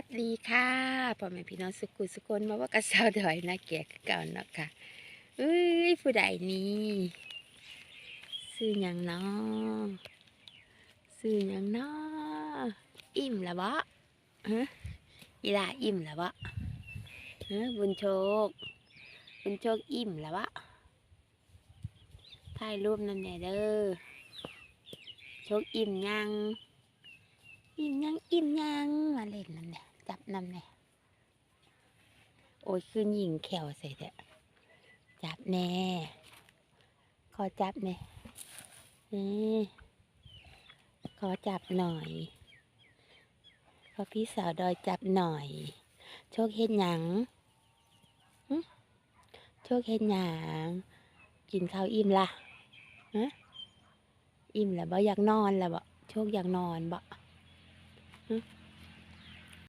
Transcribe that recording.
วัสดีค่ะพ่อแม่พี่น้องสุขุสุคนมาว่ากระเซาดอยนะแก่คือเก่าเนาะค่ะเอ้ยผู้ใดนี่ซื้อยังเนาะซื้อยังเนาะอิ่มแล้วบ่ฮะอีลาอิ่มแล้วบ่ฮะบุญโชค บุญโชคอิ่มแล้วบ่ถ่ายรูปนั่นแหละเด้อโชคอิ่มยังอิ่มยังอิ่มยังมาเล่นนั่นเนี่ นำเนี่ยโอ้ยคืนหญิงแขวใส่เถอะจับแน่ขอจับแน่นี่ขอจับหน่อยขอพี่สาวดอยจับหน่อย โชคเห็นหยังโชคเห็นหยังกินข้าวอิ่มละฮะอิ่มแล้วบ่อยากนอนแล้วบ่โชคอยากนอนบ่